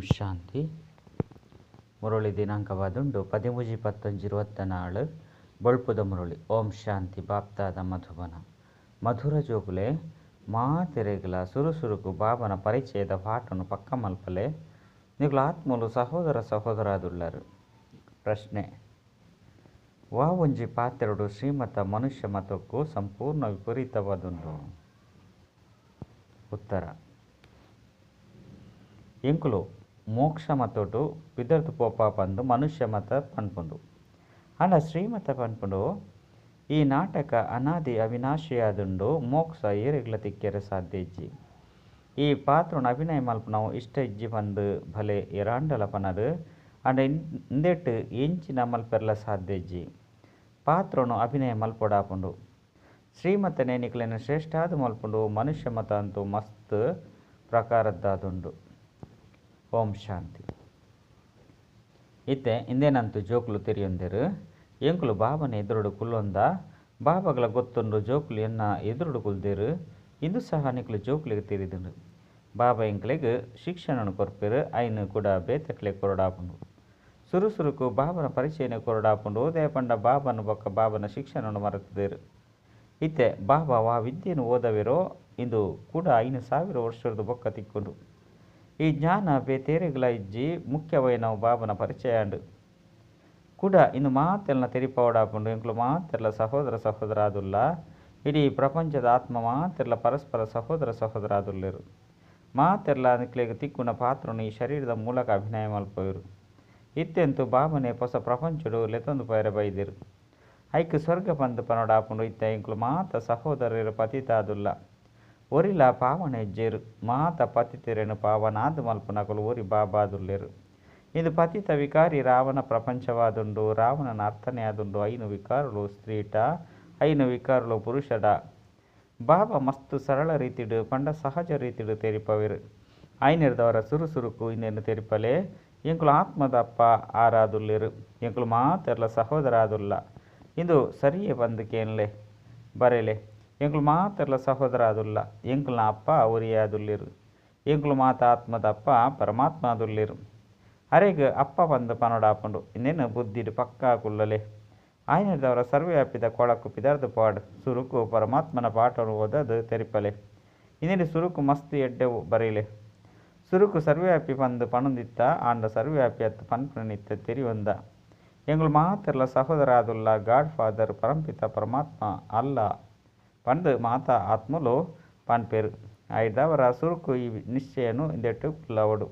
ಶಾಂತಿ ಮುರಳಿ ದಿನಾಂಕವಾದುಂಡು ಪದಿಮುಜಿ ಪತ್ತೊಂಜಿ ಇರುವತ್ತ ನಾಳು ಬೊಳ್ಪುದ ಮುರಳಿ. ಓಂ ಶಾಂತಿ. ಬಾಪ್ತಾದ ಮಧುಬನ. ಮಧುರ ಜೋಗುಲೆ ಮಾತೆರೆಗ್ಲ ಸುರುಸುರುಕು ಬಾಬನ ಪರಿಚಯದ ಪಾಠನು ಪಕ್ಕ ಮಲ್ಪಲೆ ನಿಗುಲ ಆತ್ಮಲು ಸಹೋದರ ಸಹೋದರಾದುಳ್ಳರು. ಪ್ರಶ್ನೆ. ವಾ ಒಂಜಿ ಪಾತ್ರೆಡು ಶ್ರೀಮತ ಮನುಷ್ಯ ಮತಕ್ಕೂ ಸಂಪೂರ್ಣ ವಿಪರೀತವಾದುಂಡು ಉತ್ತರ. ಎಂಕುಲು ಮೋಕ್ಷ ಮತ್ತೊಟ್ಟು ಪಿದರ್ದು ಪೋಪ ಪಂದು ಮನುಷ್ಯ ಮತ ಪನ್ಪುಂಡು ಅಂಡ ಶ್ರೀಮತ ಪನ್ಪುಂಡು ಈ ನಾಟಕ ಅನಾದಿ ಅವಿನಾಶಿಯಾದುಂಡು ಮೋಕ್ಷ ಏರೆಗ್ಲ ತಿಕ್ಕೆರೆ ಸಾಧ್ಯ ಇಜ್ಜಿ. ಈ ಪಾತ್ರನ ಅಭಿನಯ ಮಲ್ಪನವು ಇಷ್ಟ ಇಜ್ಜಿ ಬಂದು ಭಲೆ ಎರಾಂಡಲ ಪನದು, ಅಂಡ ಇಂದೆಟ್ ಎಂಚಿನ ಮಲ್ಪೆರ್ಲ ಸಾಧ್ಯ ಇಜ್ಜಿ. ಪಾತ್ರನು ಅಭಿನಯ ಮಲ್ಪೊಡಾಪುಂಡು ಶ್ರೀಮತ ನೇನಿಕ್ಲೇನ ಶ್ರೇಷ್ಠಾದ ಮಲ್ಪುಂಡು, ಮನುಷ್ಯ ಮತ ಅಂತೂ ಮಸ್ತ್ ಪ್ರಕಾರದ್ದಾದುಂಡು. ಓಂ ಶಾಂತಿ. ಇತ್ತೆ ಇಂದೇನಂತೂ ಜೋಕುಲು ತಿರಿಯೊಂದಿರು? ಎಂಕುಲು ಬಾಬನ ಎದುರುಡು ಕುಲ್ಲೊಂದ ಬಾಬಗಳ ಗೊತ್ತೊಂದು ಜೋಕುಲು ಎನ್ನ ಎದುರುಡು ಕುಲ್ದಿರು ಇಂದು ಸಹ ನಿಕ್ಲು ಜೋಕುಲಿಗೆ ತಿರಿದುಂಡು ಬಾಬಾ ಎಂಕ್ಲೆಗ್ ಶಿಕ್ಷಣ ಕೊರ್ಪಿರು, ಐನು ಕೂಡ ಬೇತಕ್ಲೆ ಕೊರಡಾಪುಂಡು. ಸುರು ಸುರುಕು ಬಾಬನ ಪರಿಚಯನ ಕೊರಡಾಪುಂಡು ಉದಯ ಪಂಡ ಬಾಬನ ಬೊಕ್ಕ ಬಾಬನ ಶಿಕ್ಷಣ ಮರೆತಿದ್ದೇರು ಇತ್ತೆ ಬಾಬಾ ವಾ ವಿದ್ಯೆನು ಓದವಿರೋ, ಇಂದು ಕೂಡ ಐನು ಸಾವಿರ ವರ್ಷದ ಬೊಕ್ಕ ತಿಕ್ಕೊಂಡು. ಈ ಜ್ಞಾನ ಬೇತೇರೆಗ್ಲ ಇಜ್ಜಿ ಮುಖ್ಯವೈನವು ಬಾಬನ ಪರಿಚಯ ಅಂಡು ಕೂಡ ಇನ್ನು ಮಾತೆಲ್ಲ ತೆರಿಪಾವಡಾಪುಂಡು ಎಂಕ್ಲು ಮಾತೆಲ್ಲ ಸಹೋದರ ಸಹೋದರ ಆದುಲ್ಲ ಇಡೀ ಪ್ರಪಂಚದ ಆತ್ಮ ಮಾತೆಲ್ಲ ಪರಸ್ಪರ ಸಹೋದರ ಸಹೋದರ ಆದುಲ್ಲೆರು ಮಾತೆಲ್ಲ ನಿಕ್ಲೆಗ್ ತಿಕ್ಕುನ ಪಾತ್ರನು ಈ ಶರೀರದ ಮೂಲಕ ಅಭಿನಯ ಮಲ್ಪವೆರು ಇತ್ತೆಂತು ಬಾಬನೆ ಹೊಸ ಪ್ರಪಂಚಡು ಲೆತೊಂದು ಪೈರ ಬೈದಿರು. ಐಕ್ ಸ್ವರ್ಗ ಪಂದು ಪನೊಡಾಪುಂಡು ಇತ್ತ ಎಂಕ್ಲು ಮಾತ ಸಹೋದರರು ಪತಿತ ಪಾವನ ಹೆಜ್ಜೆರು, ಮಾತ ಪತಿತೆರೆನು ಪಾವನಾದು ಮಲ್ಪುನಕುಲು ಒರಿ ಬಾಬಾದುಲ್ಲೆರು ಇದು ಪತಿತ ವಿಕಾರಿ ರಾವಣ ಪ್ರಪಂಚವಾದುಂಡು, ರಾವಣನ ಅರ್ಥನೆ ಆದುಂಡು, ಐನು ವಿಕಾರುಲು ಸ್ತ್ರೀಟ, ಐನು ವಿಕಾರುಲು ಪುರುಷಡ. ಬಾಬಾ ಮಸ್ತ್ ಸರಳ ರೀತಿಡು, ಪಂಡ ಸಹಜ ರೀತಿಡು ತೆರಿಪವಿರು. ಐನಿರ್ದವರ ಸುರುಸುರುಕು ಇನ್ನೇನು ತೆರಿಪಲೆ? ಎಂಕುಲು ಆತ್ಮದಪ್ಪ ಆರಾದುಲ್ಲಿರು, ಎಂಕುಲು ಮಾತೆರ್ಲ ಸಹೋದರ ಆದುಲ್ಲ ಇಂದು ಸರಿಯೇ ಬಂದಕೇನ್ಲೆ ಬರೆಲೆ. ಎಂಕುಲು ಮಾತೆರ್ಲ ಸಹೋದರ ಆದುಲ್ಲ ಎಂಕುಲ್ನ ಅಪ್ಪ ಅವರಿಯೇ ಆದುಲ್ಲೆರು ಎಂಕುಲು ಮಾತ ಆತ್ಮದ ಅಪ್ಪ ಪರಮಾತ್ಮ ಆದುಲ್ಲೆರು ಅರೆಗ್ ಅಪ್ಪ ಬಂದು ಪನೊಡಾಪುಂಡು ಇನ್ನೇನು ಬುದ್ಧಿಡು ಪಕ್ಕಾ ಕುಲ್ಲಲೆ ಆಯ್ನದವರ ಸರ್ವ್ಯಾಪಿದ ಕೊಳಕು ಪಿದರ್ದು ಪಾಡ್, ಸುರುಕು ಪರಮಾತ್ಮನ ಪಾಠನು ಓದದು ತೆರಿಪಲೆ. ಇನ್ನೇನು ಸುರುಕು ಮಸ್ತ್ ಎಡ್ಡೆವು ಬರೀಲೆ. ಸುರುಕು ಸರ್ವ್ಯಾಪಿ ಪಂದು ಪಣುದಿತ್ತ, ಆಂಡ ಸರ್ವ್ಯಾಪಿ ಅತ್ತು ಪನ್ಪುನಿತ್ತ ತೆರಿಯೊಂದ ಎಂಗಳು ಮಾತೆರ್ಲ ಸಹೋದರ ಆದುಲ್ಲ ಗಾಡ್ ಫಾದರ್ ಪರಂಪಿತ ಪರಮಾತ್ಮ ಅಲ್ಲ. ಪಂದು ಮಾತ ಆತ್ಮಲು ಪನ್ಪೆರು. ಐದವರ ಸುರುಕು ಈ ನಿಶ್ಚಯನು ಇಂದೆಟ್ಟು ಕುಲ್ಲವಡು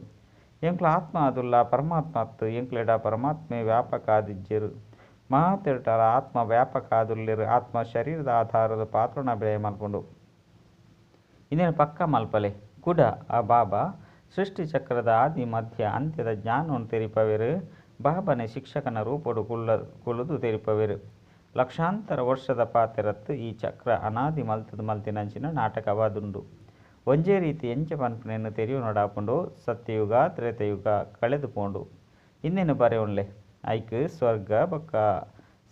ಎಂಕ್ಲ ಆತ್ಮ ಅದುಲ್ಲ ಪರಮಾತ್ಮ ಅತ್ತು ಎಂಕ್ಲೆಡ ಪರಮಾತ್ಮೆ ವ್ಯಾಪಕ ಆದಿಜ್ಜರು ಮಾತೆರ್ಟರ ಆತ್ಮ ವ್ಯಾಪಕ ಆದುಲ್ಲಿರು ಆತ್ಮ ಶರೀರದ ಆಧಾರದ ಪಾತ್ರನ ಬೆಳೆ ಮಲ್ಕೊಂಡು ಇನ್ನೇನು ಪಕ್ಕ ಮಲ್ಪಲೆ? ಕೂಡ, ಆ ಬಾಬಾ ಸೃಷ್ಟಿ ಚಕ್ರದ ಆದಿ ಮಧ್ಯ ಅಂತ್ಯದ ಜ್ಞಾನವನ್ನು ತೆರಿಪವೆರು. ಬಾಬನೆ ಶಿಕ್ಷಕನ ರೂಪಡು ಕುಲ್ಲ ಕುಳಿದು ತೆರಿಪವೆರು. ಲಕ್ಷಾಂತರ ವರ್ಷದ ಪಾತೆರತ್ತು ಈ ಚಕ್ರ ಅನಾದಿ ಮಲ್ತದ ಮಲ್ತಿನಂಚಿನ ನಾಟಕವಾದುಂಡು ಒಂಜೇ ರೀತಿ ಎಂಚ ಪನ್ಪನೆಯನ್ನು ತೆರೆಯು ನೋಡಾಪುಂಡು, ಸತ್ಯಯುಗ, ತ್ರೇತಯುಗ ಕಳೆದು ಪೋಂಡು ಇನ್ನೇನು ಬರೆಯುಣ್ಲೆ? ಐಕ್, ಸ್ವರ್ಗ, ಬೊಕ್ಕ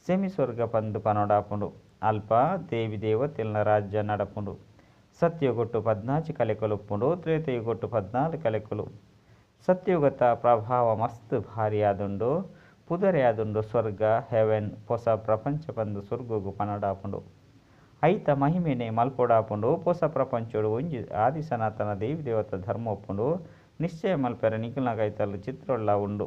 ಸೆಮಿ ಸ್ವರ್ಗ ಪಂದು ಪನೋಡಾಪುಂಡು ಅಲ್ಪ, ದೇವಿ ದೇವತೆಲ್ನ ರಾಜ್ಯ ನಡಪುಂಡು. ಸತ್ಯಯುಗೊಟ್ಟು ಪದ್ನಾಚಿ ಕಲೆಕಲುಪ್ಪುಂಡು, ತ್ರೇತಯುಗೊಟ್ಟು ಪದ್ನಾಲ್ಕು ಕಲೆಕಲು. ಸತ್ಯಯುಗತ ಪ್ರಭಾವ ಮಸ್ತ್ ಭಾರಿ ಆದುಂಡು ಪುದರೆ ಆದುಂಡು ಸ್ವರ್ಗ ಹೆವೆನ್ ಹೊಸ ಪ್ರಪಂಚ ಬಂದು ಸ್ವರ್ಗಗು ಪನಡಾಪುಂಡು ಐತ ಮಹಿಮೆನೆ ಮಲ್ಪೊಡಾಪುಂಡು ಹೊಸ ಪ್ರಪಂಚಡು ಒಂಜಿ ಆದಿ ಸನಾತನ ದೇವಿ ದೇವತ ಧರ್ಮ ಒಪ್ಪುಂಡು ನಿಶ್ಚಯ ಮಲ್ಪೆರ ನಿಖಿಲ್ನಾಗೈತಲು ಚಿತ್ರೊಳ್ಳ ಉಂಡು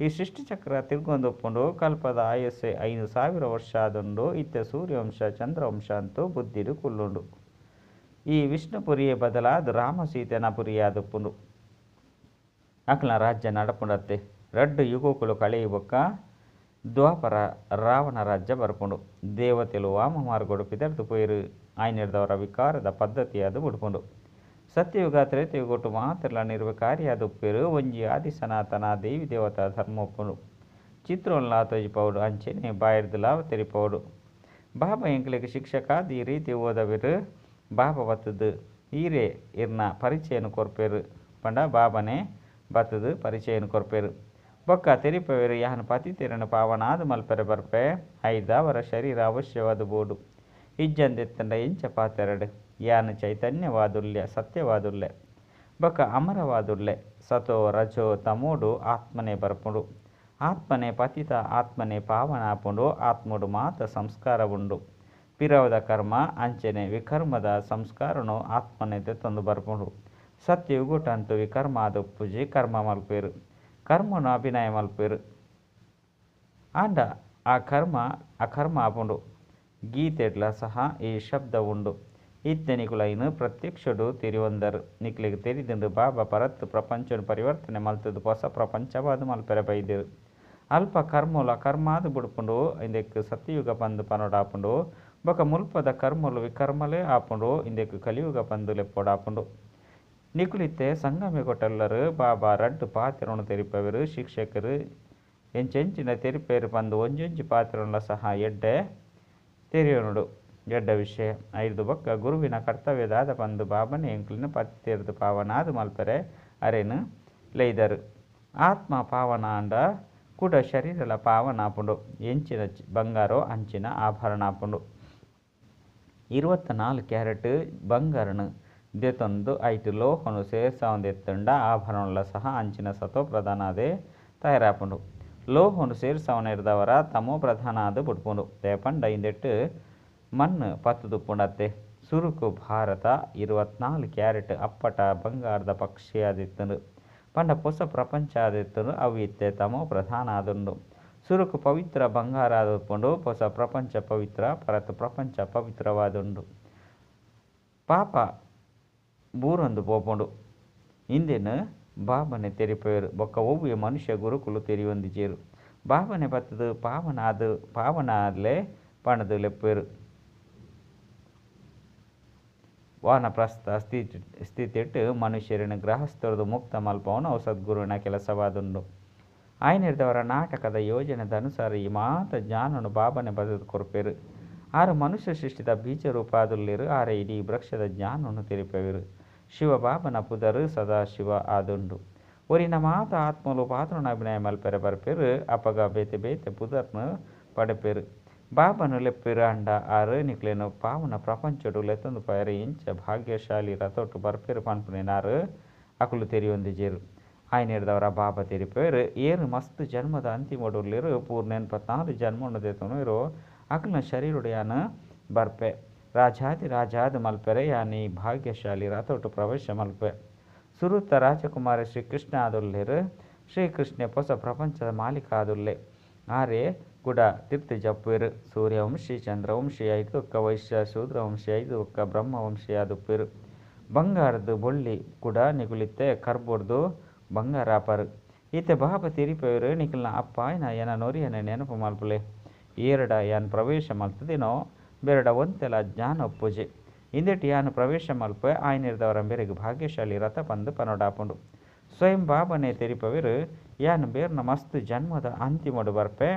ಈ ಸೃಷ್ಟಿಚಕ್ರ ತಿರ್ಗೊಂದೊಪ್ಪುಂಡು ಕಲ್ಪದ ಆಯಸ್ಸೆ ಐದು ಸಾವಿರ ವರ್ಷ ಆದುಂಡು ಇತ್ತ ಸೂರ್ಯವಂಶ ಚಂದ್ರವಂಶ ಅಂತೂ ಬುದ್ಧಿಡು ಕುಲ್ಲುಂಡು ಈ ವಿಷ್ಣುಪುರಿಯೇ ಬದಲಾದ ರಾಮ ಸೀತೆನ ಪುರಿಯಾದಪ್ಪುಂಡು ಅಕ್ಲ ರಾಜ್ಯ ನಡಪುಂಡತ್ತೆ ರಡ್ಡು ಕಳೆಯು ಬೊಕ್ಕ ದ್ವಾಪರ ರಾವಣ ರಾಜ್ಯ ಬರ್ಪುಂಡು. ದೇವತೆಲು ವಾಮ ಮಾರ್ಗೋಡು ಪಿದರ್ದು ಪೊಯ್ರು. ಆಯ್ನೆಡ್ದವರ ವಿಕಾರದ ಪದ್ಧತಿಯಾದು ಬುಡ್ಪುಂಡು. ಸತ್ಯಯುಗ ತ್ರೇತಯುಗೊಟ್ಟು ಮಾತೆರ್ಲ ನಿರ್ವಕಾರಿಯಾದ ಉಪ್ಪೆರ್ ಒಂಜಿ ಆದಿ ಸನಾತನ ದೇವಿ ದೇವತಾ ಧರ್ಮ ಒಪ್ಪುಂಡು ಚಿತ್ರೋನ್ ಲಾತೊಜಿಪವುಡು ಅಂಚೆನೆ ಬಾಯಿರ್ದು ಲಾವ ತೆರಿಪವುಡು ಬಾಬಾ ಎಂಕ್ಲೆಗ್ ಶಿಕ್ಷಕ, ದಿ ರೀತಿ ಓದವಿರು. ಬಾಬಾ ಬತ್ತದು ಈರೆ ಇರ್ನ ಪರಿಚಯನು ಕೊರ್ಪೇರು. ಪಂಡ ಬಾಬನೆ ಬತ್ತದು ಪರಿಚಯನು ಕೊರ್ಪೇರು. ಬೊಕ್ಕ ತೆರಿಪವೆರು ಪತಿ ತೆರೆನ್ ಪಾವನಾದ ಮಲ್ಪೆರೆ ಬರ್ಪೆ. ಐದ ಅವರ ಶರೀರ ಅವಶ್ಯವಾದ ಬೋಡು. ಇಜ್ಜಂದೆತ್ತಂಡ ಎಂಚ ಪಾತೆರಡು. ಯಾನ ಚೈತನ್ಯವಾದುಲ್ಯ ಸತ್ಯವಾದುಲ್ಲೆ ಬೊಕ್ಕ ಅಮರವಾದುಲ್ಲೆ ಸತೋ ರಜೋ ತಮೋಡು ಆತ್ಮನೆ ಬರ್ಪುಡು. ಆತ್ಮನೆ ಪತಿತ, ಆತ್ಮನೆ ಪಾವನ ಆಪುಂಡು ಆತ್ಮಡು ಮಾತ ಸಂಸ್ಕಾರ ಉಂಡು ಪಿರವದ ಕರ್ಮ, ಅಂಚನೆ ವಿಕರ್ಮದ ಸಂಸ್ಕಾರನು ಆತ್ಮನೆದೆ ತಂದು ಬರ್ಪುಂಡು. ಸತ್ಯ ಉಗುಟಂತು ವಿಕರ್ಮ ಆದ ಪೂಜೆ ಕರ್ಮ ಮಲ್ಪೇರು. ಅಭಿನಯ ಮಲ್ಪೇರು ಆಂಡ ಆ ಕರ್ಮ ಅಕರ್ಮ ಆಪುಂಡು ಗೀತೆಡ್ಲ ಸಹ ಈ ಶಬ್ದ ಉಂಡು ನಿಕುಲೈನು ಪ್ರತ್ಯಕ್ಷಡು ತಿರಿವಂದರು ನಿಕ್ಲಿಗೆ ತೆರಿದಿಂಡು ಬಾಬಾ ಪರತ್ ಪ್ರಪಂಚ ಪರಿವರ್ತನೆ ಮಲ್ತದು ಹೊಸ ಪ್ರಪಂಚವಾದ ಮಲ್ಪೆರೆ ಬೈದಿರು ಅಲ್ಪ ಕರ್ಮುಲ ಕರ್ಮಾದು ಬುಡ್ಪುಂಡು ಇಂದೆಕ್ ಸತ್ಯಯುಗ ಪಂದು ಪನೋಡಾಪುಂಡು ಬೊಕ ಮುಲ್ಪದ ಕರ್ಮುಲು ವಿಕರ್ಮಲೇ ಆಪುಂಡು ಇಂದೆಕ್ ಕಲಿಯುಗ ಪಂದು ಲೆಪ್ಪೋಡಾಪುಂಡು ನಿಕುಲಿತ್ತೆ ಸಂಗಮೆ ಕೊಟ್ಟಲ್ಲರು, ಬಾಬಾ, ರಡ್ಡು ಪಾತ್ರನು ತೆರಿಪವರು, ಶಿಕ್ಷಕರು ಎಂಚೆಂಚಿನ ತೆರಿಪೇರು ಬಂದು ಒಂಜೊಂಜಿ ಪಾತ್ರನ ಸಹ ಎಡ್ಡೆ ತೆರೆಯೋನುಡು. ಎಡ್ಡ ವಿಷಯ. ಐದು ಬೊಕ್ಕ ಗುರುವಿನ ಕರ್ತವ್ಯದಾದ ಬಂದು ಬಾಬನ ಎಂಕ್ಲಿನ ಪತ್ತಿರ್ದು ಪಾವನಾದು ಮಲ್ಪರೆ, ಅರೆನು ಲೈದರು ಆತ್ಮ ಪಾವನ ಅಂಡ ಕೂಡ ಪಾವನ ಆಪುಂಡು ಎಂಚಿನ ಬಂಗಾರೋ ಅಂಚಿನ ಆಭರಣ ಆಪುಂಡು ಇರುವತ್ತ ನಾಲ್ಕು ಕ್ಯಾರೆಟ್ ಬಂಗಾರನು. ದೆತೊಂದು ಐಟು ಲೋಹನು ಸೇರ್ಸಾವಂದೆತ್ತುಂಡ ಆಭರಣಗಳ ಸಹ ಅಂಚಿನ ಸತೋ ಪ್ರಧಾನ ಅದೇ ತಯಾರಾಪುಂಡು ಲೋಹನು ಸೇರ್ಸಾವನ ಇರ್ದವರ ತಮೋ ಪ್ರಧಾನ ಅದು ಬುಡ್ಪುಂಡು ತೇಪಂಡ ಇಂದೆಟ್ಟು ಮಣ್ಣು ಪತ್ತು ದುಪ್ಪುಂಡತ್ತೆ ಸುರುಕು ಭಾರತ ಇರುವತ್ನಾಲ್ಕು ಕ್ಯಾರೆಟ್ ಅಪ್ಪಟ ಬಂಗಾರದ ಪಕ್ಷಿ ಆದಿತ್ತನು ಪಂಡ ಹೊಸ ಪ್ರಪಂಚ ಆದಿತ್ತನು ಅವು ಇತ್ತೆ ತಮೋ ಪ್ರಧಾನ ಆದುಂಡು ಸುರುಕು ಪವಿತ್ರ ಬಂಗಾರ ಆದುಕೊಂಡು ಹೊಸ ಪ್ರಪಂಚ ಪವಿತ್ರ ಪರತು ಪ್ರಪಂಚ ಪವಿತ್ರವಾದುಂಡು ಪಾಪ ಬೂರೊಂದು ಪೋಪುಂಡು ಇಂದಿನ ಬಾಬನೆ ತೆರಿಪೇರು ಬೊಕ್ಕ ಒವ್ವೆ ಮನುಷ್ಯ ಗುರುಕುಲು ತೆರಿಯೊಂದಿಜೇರು ಬಾಬನೆ ಬತ್ತದು ಪಾವನ ಅದು ಪಾವನ ಆದ್ಲೆ ಪಣದು ಲೆಪ್ಪೇರು ವಾನಪ್ರಸ್ಥ ಸ್ಥಿತಿ ಸ್ಥಿತಿಟ್ಟು ಮನುಷ್ಯರಿನ ಗೃಹಸ್ಥರದು ಮುಕ್ತ ಮಲ್ಪವನು ಸದ್ಗುರುವಿನ ಕೆಲಸವಾದುಂಡು. ಆಯ್ನಿರ್ದವರ ನಾಟಕದ ಯೋಜನೆದ ಅನುಸಾರ ಈ ಮಾತ ಜ್ಞಾನನು ಬಾಬನೆ ಬದದು ಕೊರ್ಪೇರು. ಆರು ಮನುಷ್ಯ ಸೃಷ್ಟಿದ ಬೀಜ ರೂಪಾದುಲ್ಲಿರು ಆರೆ ಇಡೀ ವೃಕ್ಷದ ಜ್ಞಾನವನ್ನು ತೆರಿಪೆವಿರು ಶಿವ ಬಾಬನ ಪುದರು ಸದಾಶಿವ ಆದುಂಡು. ಒರಿನ ಮಾತ ಆತ್ಮಲು ಪಾತ್ರನ ಅಭಿನಯ ಮಲ್ಪೆರೆ ಬರ್ಪೆರು, ಅಪಗ ಬೇತೆ ಬೇತೆ ಪುದರ್ನು ಪಡೆಪೆರು. ಬಾಬನು ಲೆಪ್ಪಿರು ಅಂಡ ಆರು ನಿಕ್ಲೇನು ಪಾವನ ಪ್ರಪಂಚಡು ಲೆತ್ತೊಂದು ಪಯರ ಇಂಚ ಭಾಗ್ಯಶಾಲಿ ರಥೊಟ್ಟು ಬರ್ಪೆರು ಪನ್ಪುನೇನಾರು ಅಕುಲು ತೆರಿಯೊಂದಿಜೇರು ದವರ ಬಾಬ ತೆರಿಪೇರು, ಏರು ಮಸ್ತ್ ಜನ್ಮದ ಅಂತಿಮಡುಲ್ಲಿರು ಪೂರ್ಣ ಎನ್ಪತ್ನಾಲು ಜನ್ಮವನ್ನು ದೇತನು ಇರೋ ಅಕಲ್ನ ಶರೀರುಡೆಯಾನ ಬರ್ಪೆ. ರಾಜಾದಿ ರಾಜಾದ ಮಲ್ಪೆರೆ, ಯಾನಿ ಭಾಗ್ಯಶಾಲಿ ರಾತೋಟು ಪ್ರವೇಶ ಮಲ್ಪೆ. ಸುರುತ್ತ ರಾಜಕುಮಾರ ಶ್ರೀಕೃಷ್ಣ ಆದುಲ್ಲಿರ್ ಶ್ರೀಕೃಷ್ಣ ಹೊಸ ಪ್ರಪಂಚದ ಮಾಲೀಕ ಆದುಲ್ಲೆ ಆರೆ ಕೂಡ ತೀರ್ಥ ಜಪ್ಪಿರ್ ಸೂರ್ಯವಂಶಿ ಚಂದ್ರವಂಶಿ ಐದು ಒಕ್ಕ ವೈಶ್ಯ ಶೂದ್ರವಂಶಿ ಐದು ಒಕ್ಕ ಬ್ರಹ್ಮವಂಶಿ ಆದುಪ್ಪೆರು. ಬಂಗಾರದು ಬೊಳ್ಳಿ ಕೂಡ ನಿಗುಲಿತ್ತೆ, ಕರ್ಬೋರ್ದು ಬಂಗಾರ ಆಪರು ಈತೆ ಬಾಬ ತಿರಿಪೇರು ನಿಖಲ್ನ ಅಪ್ಪ ಏನ ಏನ ನೊರಿಯನ ನೆನಪು ಮಲ್ಪಲೆ. ಏರಡ ಏನು ಪ್ರವೇಶ ಮಲ್ತದೇನೋ ಬೆರಡ ಒಂತೆಲ ಜ್ಞಾನ ಪೂಜೆ. ಇಂದೆಟ್ಟು ಯಾನು ಪ್ರವೇಶ ಮಲ್ಪೆ, ಆಯ್ನಿರ್ದವರ ಬೇರೆಗೆ ಭಾಗ್ಯಶಾಲಿ ರಥ ಬಂದು ಪನೋಡಾಪುಂಡು. ಸ್ವಯಂ ಬಾಬನೆ ತೆರಿಪವಿರು, ಯಾನು ಬೇರ್ನ ಮಸ್ತ್ ಜನ್ಮದ ಅಂತಿಮಡು ಬರ್ಪೆ,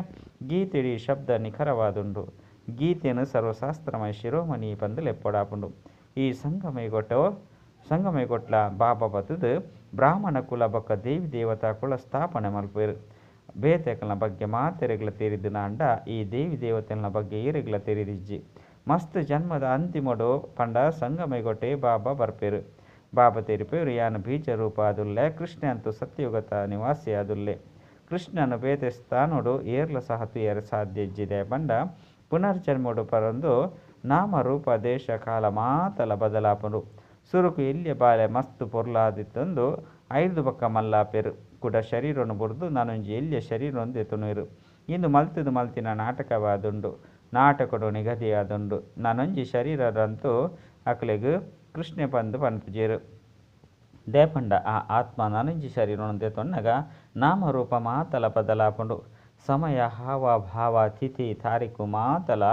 ಗೀತೆಡಿ ಶಬ್ದ ನಿಖರವಾದುಂಡು. ಗೀತೆಯನ್ನು ಸರ್ವಶಾಸ್ತ್ರಮಯ ಶಿರೋಮಣಿ ಪಂದು ಲೆಪ್ಪೊಡಾಪುಂಡು ಈ ಸಂಗಮೈಗೊಟ್ಟೋ ಸಂಗಮೈಗೊಟ್ಲ ಬಾಬಾ ಬತ್ತದು ಬ್ರಾಹ್ಮಣ ಕುಲ ಬಕ್ಕ ದೇವಿ ದೇವತಾ ಕುಲ ಸ್ಥಾಪನೆ ಮಲ್ಪೇರು. ಬೇತೆಕಲ್ನ ಬಗ್ಗೆ ಮಾತೆರೆಗ್ಲ ತೆರಿದಿನ ಅಂಡ ಈ ದೇವಿ ದೇವತೆಗಳ ಬಗ್ಗೆ ಈರೆಗ್ಲ ತೆರೆದಿಜ್ಜಿ. ಮಸ್ತ್ ಜನ್ಮದ ಅಂತಿಮಡು ಪಂಡ ಸಂಗಮೈಗೊಟ್ಟೆ ಬಾಬಾ ಬರ್ಪೇರು. ಬಾಬಾ ತೆರಿಪೇರು ಯಾನು ಬೀಜ ರೂಪ ಅದುಲ್ಲೆ, ಕೃಷ್ಣ ಅಂತೂ ಸತ್ಯಯುಗತ ನಿವಾಸಿ ಅದುಲ್ಲೆ. ಕೃಷ್ಣನು ಬೇತೆ ಸ್ಥಾನೋಡು ಏರ್ಲ ಸಹ ತುಯರ ಸಾಧ್ಯ ಇಜ್ಜಿದೆ. ಬಂಡ ಪುನರ್ಜನ್ಮಡು ಪರಂದು ನಾಮ ರೂಪ ದೇಶ ಕಾಲ ಮಾತಲ ಬದಲಾಪರು ಸುರುಕು ಇಲ್ಲಿಯ ಬಾಲೆ ಮಸ್ತು ಪೊರ್ಲಾದಿತ್ತಂದು ಐದು ಬಕ್ಕ ಮಲ್ಲಾಪೆರು. ಕೂಡ ಶರೀರವನ್ನು ಬುಡ್ದು ನಾನೊಂಜಿ ಎಲ್ಲಿಯ ಶರೀರೊಂದು ಎತ್ತುನೀರು ಇಂದು ಮಲ್ತದು ಮಲ್ತಿನ ನಾಟಕವಾದುಂಡು ನಾಟಕಡು ನಿಗದಿಯಾದುಂಡು ನಾನೊಂಜಿ ಶರೀರದಂತೂ ಅಕ್ಲೆಗ್ ಕೃಷ್ಣ ಬಂದು ಪನ್ಪುಜೇರು ದೇಪಂಡ ಆ ಆತ್ಮ ನನಂಜಿ ಶರೀರವನ್ನು ತೊನ್ನಗ ನಾಮರೂಪ ಮಾತಲ ಬದಲಾಪುಂಡು. ಸಮಯ, ಹಾವ, ಭಾವ, ತಿಥಿ, ತಾರೀಕು ಮಾತಲ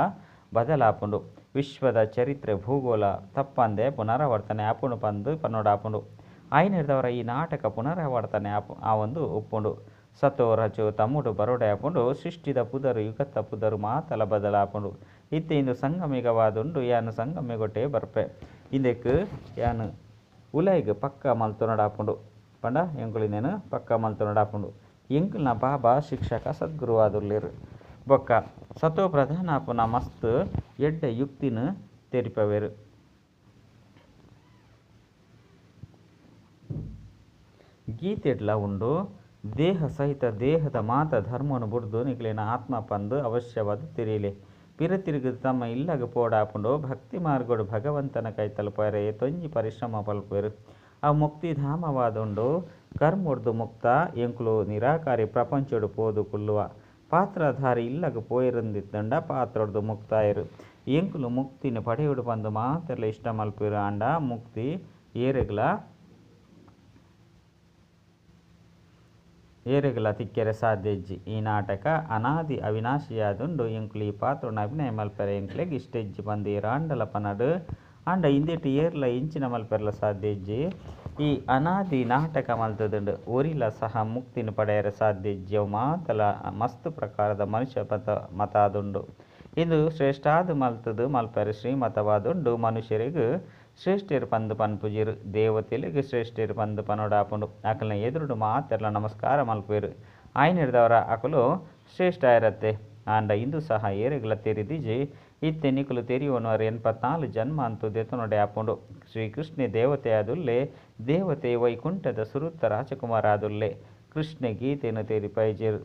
ಬದಲಾಪುಂಡು. ವಿಶ್ವದ ಚರಿತ್ರೆ, ಭೂಗೋಳ ತಪ್ಪಂದೆ ಪುನರಾವರ್ತನೆ ಆಪುಂಡು, ಪಂದು ಪನ್ನೋಡಾಪುಂಡು ಆಯ್ನಿರ್ದವರ ಈ ನಾಟಕ ಪುನರಾವರ್ತನೆ ಆ ಒಂದು ಉಪ್ಪುಂಡು. ಸತ್ತು ರಚು ತಮ್ಮುಡು ಬರೋಡೆ ಆಪುಂಡು ಸೃಷ್ಟಿದ ಪುದರು, ಯುಗತ್ತ ಪುದರು ಮಾತಲ ಬದಲಾಪುಂಡು. ಇತ್ತೆ ಇಂದು ಸಂಗಮಿಗವಾದುಂಡು, ಯಾನು ಸಂಗಮಿಗೊಟ್ಟೆ ಬರ್ಪೆ. ಇಂದೆಕ್ ಯಾನು ಉಲೈಗ್ ಪಕ್ಕ ಮಲ್ತೊನಡಾಪುಂಡು. ಪಂಡ ಎಂಕುಲಿನೇನು ಪಕ್ಕ ಮಲ್ತೊನಡಾಪುಂಡು. ಎಂಕುಲ್ನ ಬಾಬಾ ಶಿಕ್ಷಕ ಸದ್ಗುರುವಾದುರ್ಲಿರು. ಬೊಕ್ಕ ಸತೋ ಪ್ರಧಾನ ಮಸ್ತ್ ಎಡ್ಡ ಯುಕ್ತಿನ ತೆರಿಪವೇರು. ಗೀತೆಡ್ಲ ಉಂಡು. ದೇಹ ಸಹಿತ ದೇಹದ ಮಾತ ಧರ್ಮವನ್ನು ಬುಡ್ದು ನಿಕ್ಲಿನ ಆತ್ಮ ಪಂದು ಅವಶ್ಯವಾದ ತಿರಿಯಲಿ ಪಿರ ತಿರುಗಿದು ತಮ್ಮ ಇಲ್ಲಗ ಪೋಡಾಪುಂಡು. ಭಕ್ತಿ ಮಾರ್ಗೋಡು ಭಗವಂತನ ಕೈ ತಲುಪಾರೆ ತೊಂಜಿ ಪರಿಶ್ರಮ ಪಲ್ಪೇರು ಆ ಮುಕ್ತಿಧಾಮವಾದುಂಡು ಕರ್ಮೊಡ್ದು ಮುಕ್ತ, ಎಂಕುಲು ನಿರಾಕಾರಿ ಪ್ರಪಂಚಡು ಪೋದು ಕುಲ್ಲುವ. ಪಾತ್ರಧಾರಿ ಇಲ್ಲಗ ಪೋಯಿರಂದಿತ್ತಂಡ ಪಾತ್ರೊಡ್ದು ಮುಕ್ತಾಯರು. ಎಂಕುಲು ಮುಕ್ತಿನ ಪಡೆಯುಡು ಬಂದು ಮಾತ್ರ ಇಷ್ಟ ಮಲ್ಪಿರು ಅಂಡ ಮುಕ್ತಿ, ಏರೆಗ್ಲ ಏರೆಗ್ಲ ತಿಕ್ಕೆರೆ ಸಾಧ್ಯಜ್ಜಿ ಈ ನಾಟಕ ಅನಾದಿ ಅವಿನಾಶಿಯಾದುಂಡು ಎಂಕುಲು ಪಾತ್ರ ಅಭಿನಯ ಮಲ್ಪೆರೆ ಎಂಕ್ಲೆಗ್ ಇಷ್ಟೆಜ್ಜಿ ಬಂದು ರಾಂಡಲ ಪನಡು. ಆಂಡ ಹಿಂದಿಟ್ಟು ಏರ್ಲ ಇಂಚಿನ ಮಲ್ಪೆರ್ಲ ಸಾಧ್ಯಜ್ಜಿ ಈ ಅನಾದಿ ನಾಟಕ ಮಲ್ತದುಂಡು ಒರಿಲ ಸಹ ಮುಕ್ತಿನ ಪಡೆಯರ ಸಾಧ್ಯಜ್ಜಿ ಅವು ಮಾತಲ ಮಸ್ತ್ ಪ್ರಕಾರದ ಮನುಷ್ಯ ಮತ ಮತಾದುಂಡು. ಇದು ಶ್ರೇಷ್ಠಾದು ಮಲ್ತದು ಮಲ್ಪೆರೆ ಶ್ರೀಮತವಾದುಂಡು ಮನುಷ್ಯರಿಗೂ ಶ್ರೇಷ್ಠರು ಪಂದು ಪನ್ಪುಜಿರು ದೇವತೆಲಿಗೆ ಶ್ರೇಷ್ಠರು ಪಂದು ಪನೋಡಾಪುಂಡು ಅಕಲ್ನ ಎದುರುಡು ಮಾತೆರ್ಲ ನಮಸ್ಕಾರ ಮಲ್ಪೇರು ಆಯ್ನ ಆಕಲು ಶ್ರೇಷ್ಠ ಇರತ್ತೆ ಆಂಡ ಇಂದು ಸಹ ಏರೆಗ್ಲ ತೆರಿದಿಜಿ, ಇತ್ತೆ ನಿಕುಲು ತೆರೆಯುವನವರು ಎನ್ಪತ್ನಾಲು ಜನ್ಮ ಅಂತೂ ದೆತನೊಡೆ ಆಪುಂಡು ಶ್ರೀಕೃಷ್ಣ ದೇವತೆ ಆದುಲ್ಲೆ, ದೇವತೆ ವೈಕುಂಠದ ಸುರುತ್ತ ರಾಜಕುಮಾರ ಆದುಲ್ಲೆ, ಕೃಷ್ಣ ಗೀತೆಯನ್ನು ತೆರಿ ಪೈಜೇರು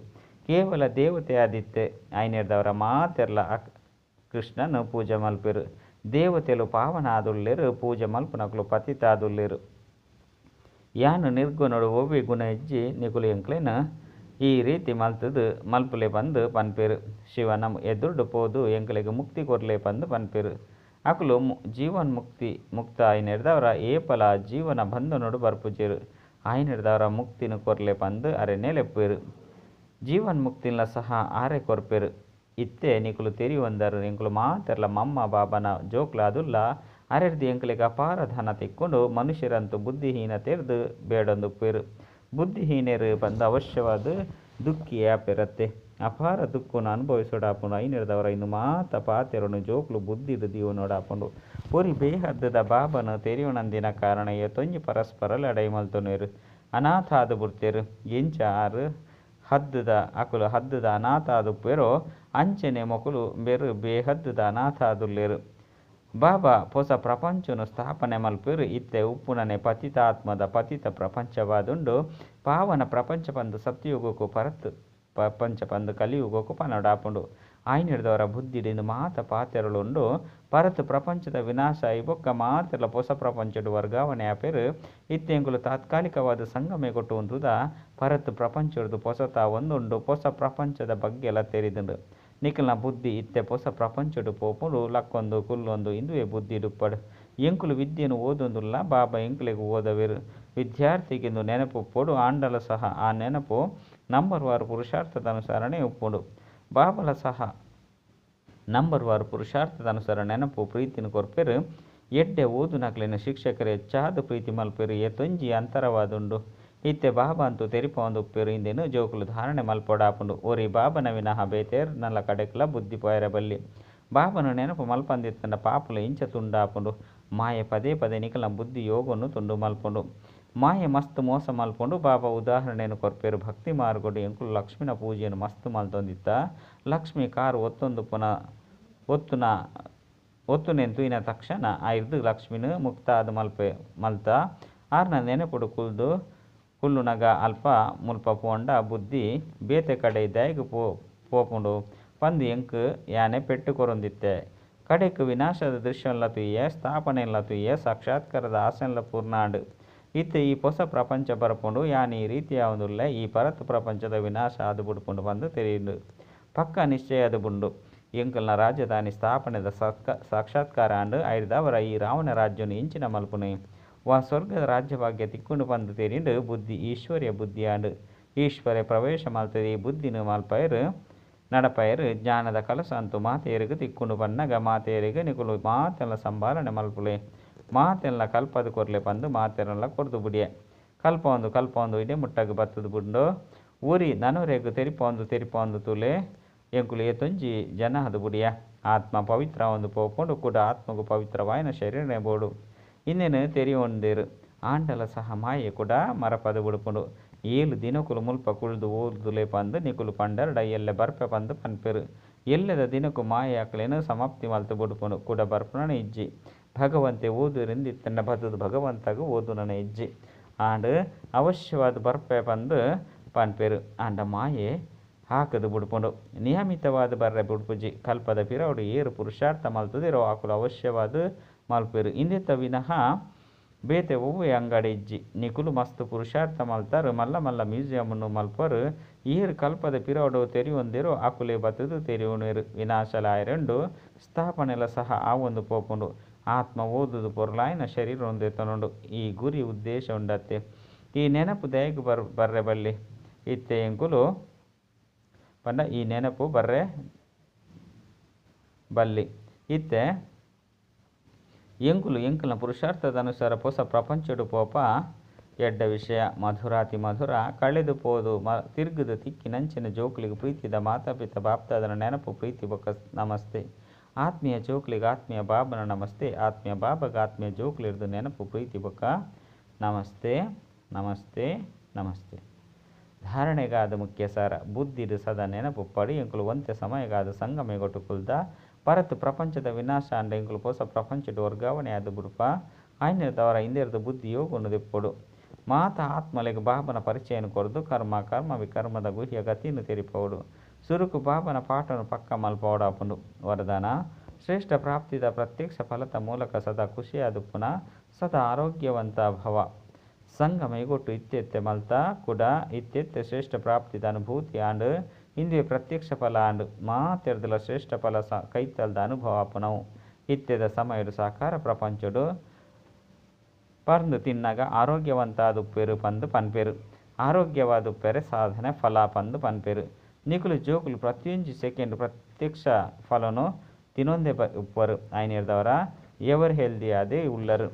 ಕೇವಲ ದೇವತೆ ಆದಿತ್ತೆ. ಆಯ್ನೆರ್ದವರ ಮಾತೆರ್ಲ ಅಕ್, ಕೃಷ್ಣನು ಪೂಜೆ ಮಲ್ಪೆರು ಆದುಲ್ಲೆರು ಪೂಜೆ ಮಲ್ಪನಕಲು ಪತಿ ಆದುಲ್ಲೆರು ಯಾನು ನಿರ್ಗುಣಡು ಒವಿ ಗುಣ ಇಜ್ಜಿ ನಿಕುಲು ಎಂಕ್ಲೆನ, ಈ ರೀತಿ ಮಲ್ತದು ಮಲ್ಪುಲೆ ಬಂದು ಪನ್ಪೇರು. ಶಿವನ ಎದುರುಡು ಪೋದು ಎಂಕಲೆಗೆ ಮುಕ್ತಿ ಕೊರ್ಲೆ ಬಂದು ಪನ್ಪೇರು. ಅಕುಲು ಜೀವನ್ ಮುಕ್ತಿ ಮುಕ್ತ ಆಯ್ನೆಡ್ದವರ ಏಪಲ ಜೀವನ ಬಂಧನೋಡು ಬರ್ಪುಜೇರು. ಆಯ್ನೆಡ್ದವರ ಮುಕ್ತಿನ ಕೊರ್ಲೆ ಬಂದು ಅರೆ ನೆಲೆಪ್ಪೇರು. ಜೀವನ್ ಮುಕ್ತಿನ ಸಹ ಆರೆ ಕೊರ್ಪೇರು. ಇತ್ತೆ ನಿಕುಲು ಒಂದರು ಎಂಕುಲು ಮಾತೆರ್ಲ ಮಮ್ಮ ಬಾಬನ ಜೋಕ್ಲ ಅದುಲ್ಲ ಅರೆರ್ದು ಎಂಕಲಿಗೆ ಅಪಾರ ಧನ ತಿಕ್ಕೊಂಡು ಮನುಷ್ಯರಂತೂ ಬುದ್ಧಿಹೀನ ತೆರೆದು ಬೇಡೊಂದು ಪೇರು. ಬುದ್ಧಿಹೀನರು ಬಂದ ಅವಶ್ಯವಾದ ದುಃಖಿ ಆಪೆರತ್ತೆ ಅಪಾರ ದುಃಖನ ಅನುಭವಿಸೋಡಾಪುಂಡು ಐನಿರ್ದವರ ಇನ್ನು ಮಾತ ಪಾತೆರನು ಜೋಕ್ಲು ಬುದ್ಧಿ ದೀವು ನೋಡಾಪುಂಡು ಪೊರಿ ಬೇಹದ್ದದ ಬಾಬನ ತೆರಿವನಂದಿನ ಕಾರಣ ತೊಂಜಿ ಪರಸ್ಪರ ಲಡೈ ಮಲ್ತೊನೇರು. ಅನಾಥ ಆದ ಬುಡ್ತೇರು. ಎಂಚ ಆರು. ಹದ್ದದ ಅಕುಲು ಹದ್ದದ ಅನಾಥಾದು ಪೆರು ಅಂಚನೆ ಮೊಕುಲು ಬೆರು ಬೇಹದ್ದದ ಅನಾಥಾದುಲ್ಲೆರು. ಬಾಬಾ ಹೊಸ ಪ್ರಪಂಚನು ಸ್ಥಾಪನೆ ಮಲ್ಪಿರು, ಇತ್ತೆ ಉಪ್ಪುನನೆ ಪತಿತಾತ್ಮದ ಪತಿತ ಪ್ರಪಂಚವಾದುಂಡು, ಪಾವನ ಪ್ರಪಂಚ ಪಂದು ಸತ್ಯಯುಗಕ್ಕೂ ಪರತ್ ಪ್ರಪಂಚ ಪಂದು ಕಲಿಯುಗಕ್ಕೂ ಪನಡಾಪುಂಡು. ಆಯ್ನಿಡ್ದವರ ಬುದ್ಧಿಡಿಂದು ಮಾತ ಪಾತೆರಳುಂಡು. ಪರತ್ ಪ್ರಪಂಚದ ವಿನಾಶ ಐಬೊಕ್ಕ ಮಾತೆರ್ಲ ಹೊಸ ಪ್ರಪಂಚಡು ವರ್ಗಾವಣೆ ಆಪೇರು ಇತ್ತೆಂಗುಲು ತಾತ್ಕಾಲಿಕವಾದ ಸಂಗಮೆ ಕೊಟ್ಟು ಒಂದುದ ಪರತ್ ಪೊಸತಾ ಹೊಸತ ಒಂದುಂಡು ಹೊಸ ಪ್ರಪಂಚದ ಬಗ್ಗೆ ಎಲ್ಲ ತೆರಿದುಂಡು. ನಿಖಲ್ನ ಬುದ್ಧಿ ಇತ್ತೆ ಹೊಸ ಪ್ರಪಂಚಡು ಪೋಪುಡು, ಲಕ್ಕೊಂದು ಕುಲ್ಲೊಂದು ಇಂದುವೆ ಬುದ್ಧಿ ಡುಪ್ಪಡು. ಎಂಕುಲು ವಿದ್ಯೆನು ಓದೊಂದುಲ್ಲ, ಬಾಬಾ ಎಂಕುಲೆಗ್ ಓದವೆರು. ವಿದ್ಯಾರ್ಥಿಗೆಂದು ನೆನಪು ಪೊಡು, ಆಂಡಲ ಸಹ ಆ ನೆನಪು ನಂಬರ್ ವಾರು ಪುರುಷಾರ್ಥದ ಅನುಸರಣೆ ಉಪ್ಪುಡು. ಬಾಬಲ ಸಹ ನಂಬರ್ ವಾರು ಪುರುಷಾರ್ಥದ ಅನುಸಾರ ನೆನಪು, ಪ್ರೀತಿನ ಕೊರ್ಪೆರು. ಎಡ್ಡೆ ಓದು ನಕಲಿನ ಶಿಕ್ಷಕರೇ ಹೆಚ್ಚಾದ ಪ್ರೀತಿ ಮಲ್ಪೆರು. ಎತ್ತೊಂಜಿ ಅಂತರವಾದುಂಡು. ಇತ್ತೆ ಬಾಬಾ ಅಂತೂ ತೆರಿಪ ಒಂದು ಇಂದೇನು ಜೋಕುಲು ಧಾರಣೆ ಮಲ್ಪೊಡಾಪುಂಡು. ಓರಿ ಬಾಬನ ವಿನಃ ಬೇತೇರ್ ನಲ್ಲ ಕಡೆಕ್ಲ ಬುದ್ಧಿ ಬಲ್ಲಿ. ಬಾಬನು ನೆನಪು ಮಲ್ಪಂದಿತ್ತಂಡ ಪಾಪುಲು ಇಂಚ ತುಂಡಾಪುಂಡು. ಮಾಯೆ ಪದೇ ಪದೇ ನಿಕಲ್ನ ಬುದ್ಧಿ ಯೋಗವನ್ನು ತುಂಡು ಮಲ್ಪುಂಡು. ಮಾಯೆ ಮಸ್ತ್ ಮೋಸ ಮಲ್ಪುಂಡು ಬಾಬಾ ಉದಾಹರಣೆಯನ್ನು ಕೊರ್ಪೇರು ಭಕ್ತಿ ಮಾರ್ಗೊಡು ಎಂಕುಲು ಲಕ್ಷ್ಮಿನ ಪೂಜೆಯನ್ನು ಮಸ್ತ್ ಮಲ್ತೊಂದಿತ್ತ ಲಕ್ಷ್ಮಿ ಕಾರು ಒತ್ತೊಂದು ಪುನಃ, ಒತ್ತುನ ಒತ್ತುನೆನ್ ತೂಯಿನ ತಕ್ಷಣ ಆ ಇರ್ದು ಲಕ್ಷ್ಮಿನ ಮುಕ್ತ ಆದ ಮಲ್ಪೆ, ಮಲ್ತ. ಆರ್ನ ನೆನಪುಡು ಕುಲ್ದು ಕುಲ್ಲುನಗ ಅಲ್ಪ ಮುಲ್ಪ ಪೋಂಡ ಬುದ್ಧಿ ಬೇತೆ ಕಡೆ ದಯಗು ಪೋ, ಪೋಪುಂಡು. ಪಂದು ಎಂಕು ಯಾನೆ ಪೆಟ್ಟು ಕೊರೊಂದಿತ್ತೆ. ಕಡೆಕ್ ವಿನಾಶದ ದೃಶ್ಯನ್ಲ ತುಯ್ಯ ಸ್ಥಾಪನೆ ತುಯ್ಯ, ಸಾಕ್ಷಾತ್ಕಾರದ ಆಸೆನ್ಲ ಪೂರ್ಣಾಂಡು. ಇತ್ತೆ ಈ ಹೊಸ ಪ್ರಪಂಚ ಬರಪುಂಡು ಯಾನ್ ಈ ರೀತಿಯ ಒಂದು ಈ ಪರತ್ ಪ್ರಪಂಚದ ವಿನಾಶ ಅದು ಬಿಡ್ಕೊಂಡು ಬಂದು ತೆರೆಯುಂಡು ಪಕ್ಕ ನಿಶ್ಚಯದ ಬುಂಡು ಎಂಕಲ್ನ ರಾಜಧಾನಿ ಸ್ಥಾಪನೆದ ಸತ್ಕ, ಸಾಕ್ಷಾತ್ಕಾರ ಆಂಡು ಐರ್ದವರ ಈ ರಾವಣ ರಾಜ್ಯನು ಇಂಚಿನ ಮಲ್ಪುನೆ. ವಾ ಸ್ವರ್ಗದ ರಾಜ್ಯಭಾಗ್ಯ ತಿಕ್ಕೊಂಡು ಬಂದು ತೆರಿಂಡು ಬುದ್ಧಿ ಈಶ್ವರ್ಯ ಬುದ್ಧಿ ಅಂಡು ಈಶ್ವರ್ಯ ಪ್ರವೇಶ ಮಲ್ತದೆ, ಈ ಬುದ್ಧಿನ ಮಲ್ಪಯರು ನಡಪಯರು ಜ್ಞಾನದ ಕಲಸ ಅಂತೂ ಮಾತೆಯರಿಗೆ ತಿಕ್ಕೊಂಡು ಬನ್ನಗ ಮಾತೆಯರಿಗೆ ನಿಕುಲು ಮಾತೆಲ್ಲ ಸಂಭಾಲನೆ ಮಲ್ಪುಲೆ. ಮಾತೆಲ್ಲ ಕಲ್ಪದ ಕೊರ್ಲೆ ಬಂದು ಮಾತೆಲ್ಲ ಕೊರ್ದು ಬುಡಿಯೆ ಕಲ್ಪ ಒಂದು ಕಲ್ಪ ಒಂದು ಇಡೆ ಮುಟ್ಟಗ ಬತ್ತದ ಬುಂಡು ಊರಿ ನನವರೆಗೂ ತೆರಿಪ ಒಂದು ತೆರಿಪ ಒಂದು ತುಲೆ ಎಂಕುಲು ಏತೊಂಜಿ ಜನ ಅದು ಬುಡಿಯ ಆತ್ಮ ಪವಿತ್ರ ಒಂದು ಪೋಪುಂಡು ಕೂಡ ಆತ್ಮಗೂ ಪವಿತ್ರವಾಯಿನ ಶರೀರನೇ ಬೋಡು ಇನ್ನೇನು ತೆರಿಯೊಂದೇರು ಆಂಡಲ ಸಹ ಮಾಯೆ ಕೂಡ ಮರಪದ ಬುಡುಪುಂಡು ಏಳು ದಿನಕುಲು ಮುಲ್ಪ ಕುಳ್ದು ಓದುಲೆ ಪಂದು ನಿಕುಲು ಪಂಡರ್ಡ ಎಲ್ಲೆ ಬರ್ಪೆ ಪಂದು ಪನ್ಪೆರು ಎಲ್ಲದ ದಿನಕ್ಕೂ ಮಾಯೆ ಆಕಲೇನು ಸಮಾಪ್ತಿ ಮಲ್ತು ಬುಡುಪುಂಡು ಕೂಡ ಬರ್ಪುನನ ಇಜ್ಜಿ ಭಗವಂತೆ ಓದು ತನ್ನ ಬದುದು ಭಗವಂತಗೂ ಓದು ನನ್ನ ಹೆಜ್ಜೆ. ಆಂಡ್ ಅವಶ್ಯವಾದ ಬರ್ಪೆ ಬಂದು ಪಾನ್ಪೇರು. ಆಂಡ ಮಾಯೆ ಹಾಕದು ಬುಡ್ಪುಂಡು. ನಿಯಮಿತವಾದ ಬರ್ರೆ ಬುಡ್ಪುಜಿ ಕಲ್ಪದ ಪಿರವಡು ಏರು ಪುರುಷಾರ್ಥ ಮಲ್ತದಿರೋ ಆಕುಲು ಅವಶ್ಯವಾದ ಮಲ್ಪೇರು. ಇಂದಿತ್ತ ವಿನಃ ಬೇತೆ ಒವ್ವೆ ಅಂಗಡಿ ಇಜ್ಜಿ. ನಿಕುಲು ಮಸ್ತ್ ಪುರುಷಾರ್ಥ ಮಲ್ತಾರು. ಮಲ್ಲ ಮಲ್ಲ ಮ್ಯೂಸಿಯಮನ್ನು ಮಲ್ಪರು. ಈರು ಕಲ್ಪದ ಪಿರವಡು ತೆರೆಯೊಂದಿರೋ ಆಕುಲೆ ಬತ್ತದು ತೆರಿಯುಣಿರು. ವಿನಾಶಲಾಯರೆಂಡು ಸ್ಥಾಪನೆಲ ಸಹ ಆ ಒಂದು ಪೋಪುಂಡು. ಆತ್ಮ ಓದುದು ಪೊರ್ಲಾಯಿನ ಶರೀರ ಒಂದೆತ್ತನುಂಡು ಈ ಗುರಿ ಉದ್ದೇಶ ಉಂಡತ್ತೆ. ಈ ನೆನಪು ದಯಗು ಬರ್, ಬರ್ರೆ ಬಲ್ಲಿ. ಇತ್ತೆ ಎಂಕುಲು ಪಂಡ ಈ ನೆನಪು ಬರ್ರೆ ಬಲ್ಲಿ. ಇತ್ತೆ ಎಂಕುಲು ಎಂಕುಲ ಪುರುಷಾರ್ಥದ ಅನುಸಾರ ಹೊಸ ಪ್ರಪಂಚಡು ಪೋಪ ಎಡ್ಡ ವಿಷಯ. ಮಧುರಾತಿ ಮಧುರ, ಕಳೆದು ಪೋದು ಮ, ತಿರ್ಗುದ್ ತಿಕ್ಕಿ ನಂಚಿನ ಜೋಕುಲಿಗೆ ಪ್ರೀತಿದ ಮಾತಾಪಿತ ಬಾಪ್ತಾದನ ನೆನಪು ಪ್ರೀತಿ ಬೊಕ್ಕ ನಮಸ್ತೆ. ಆತ್ಮೀಯ ಜೋಕ್ಲಿಗೆ ಆತ್ಮೀಯ ಬಾಬನ ನಮಸ್ತೆ, ಆತ್ಮೀಯ ಬಾಬಗ ಆತ್ಮೀಯ ಜೋಕ್ಲಿರ್ದು ನೆನಪು, ಪ್ರೀತಿ, ಬೊಕ್ಕ. ನಮಸ್ತೆ ನಮಸ್ತೆ ನಮಸ್ತೆ. ಧಾರಣೆಗಾದ ಮುಖ್ಯ ಸಾರ, ಬುದ್ಧಿದು ಸದಾ ನೆನಪು, ಪಡಿ ಎಂಕುಲು ಒಂತೆ ಸಮಯಗಾದ ಸಂಗಮೆಗೊಟ್ಟು ಕುಲ್ದ. ಪರತ್ ಪ್ರಪಂಚದ ವಿನಾಶ ಅಂಡ ಎಂಕುಲು ಹೊಸ ಪ್ರಪಂಚದ ವರ್ಗಾವಣೆ ಆದ ಬುಡುಪ. ಆಯ್ನಿರ್ದವರ ಹಿಂದಿರ್ದು ಬುದ್ಧಿ ಯೋಗುನ್ನು ದೆಪ್ಪೊಡು ಮಾತ ಆತ್ಮಲೆಗೆ ಬಾಬನ ಪರಿಚಯನ ಕೊರದು, ಕರ್ಮ ಕರ್ಮ ವಿಕರ್ಮದ ಗುಹ್ಯ ಗತಿಯನ್ನು ತೆರಿಪೋಡು. ಸುರುಕು ಬಾಬನ ಪಾಠನು ಪಕ್ಕ ಮಲ್ಪೋಡಾಪುಂಡು ವರದಾನ. ಶ್ರೇಷ್ಠ ಪ್ರಾಪ್ತಿದ ಪ್ರತ್ಯಕ್ಷ ಫಲದ ಮೂಲಕ ಸದಾ ಖುಷಿಯಾದ ಪುನಃ ಸದಾ ಆರೋಗ್ಯವಂತ ಭವ. ಸಂಘ ಮೈಗೊಟ್ಟು ಇತ್ತೆತ್ತೆ ಮಲ್ತ, ಕೂಡ ಇತ್ತೆತ್ತೆ ಶ್ರೇಷ್ಠ ಪ್ರಾಪ್ತಿದ ಅನುಭೂತಿ ಆಂಡ್, ಇಂದ್ರಿಯ ಪ್ರತ್ಯಕ್ಷ ಫಲ ಆಂಡ್, ಮಾತೆರೆದಲ ಶ್ರೇಷ್ಠ ಫಲ ಸ ಕೈತಲ್ದ ಅನುಭವ ಪುನವು ಇತ್ತೆದ ಸಮಯಡು ಸಾಕಾರ ಪ್ರಪಂಚಡು, ಪರ್ಂದು ತಿನ್ನಗ ಆರೋಗ್ಯವಂತಾದುಪ್ಪೆರು ಪಂದು ಪನ್ಪೆರು. ಆರೋಗ್ಯವಾದುಪ್ಪೆರೆ ಸಾಧನೆ ಫಲ ಪಂದು ಪನ್ಪೆರು. ನಿಕುಲು ಜೋಕುಲು ಪ್ರತಿಯೊಂದು ಸೆಕೆಂಡ್ ಪ್ರತ್ಯಕ್ಷ ಫಲನು ತಿನ್ನೊಂದೇ ಬರು ಉಪ್ಪರು ಆಯ್ನಿರ್ದವರ, ಎವರ್ ಹೆಲ್ದಿ, ಅದೇ ಉಳ್ಳರು.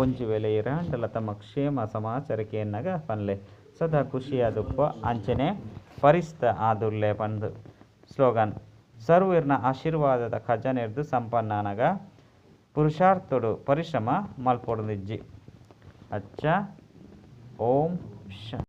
ಒಂಜು ವೇಳೆ ಇರಾಂಡಲ ತಮ್ಮ ಕ್ಷೇಮ ಸಮಾಚಾರಕ್ಕೆ ಎನ್ನಗ ಪನ್ಲೆ. ಸದಾ ಖುಷಿಯಾದ ಅಂಚನೆ ಪರಿಸ್ತ ಆದುರ್ಲೆ ಪಂದು ಸ್ಲೋಗನ್, ಸರ್ವೀರ್ನ ಆಶೀರ್ವಾದದ ಖಜಾನೆರ್ದು ಸಂಪನ್ನನಗ ಪುರುಷಾರ್ಥಡು ಪರಿಶ್ರಮ ಮಲ್ಪೊಡದಿಜ್ಜಿ. ಅಚ್ಚ, ಓಂ ಶ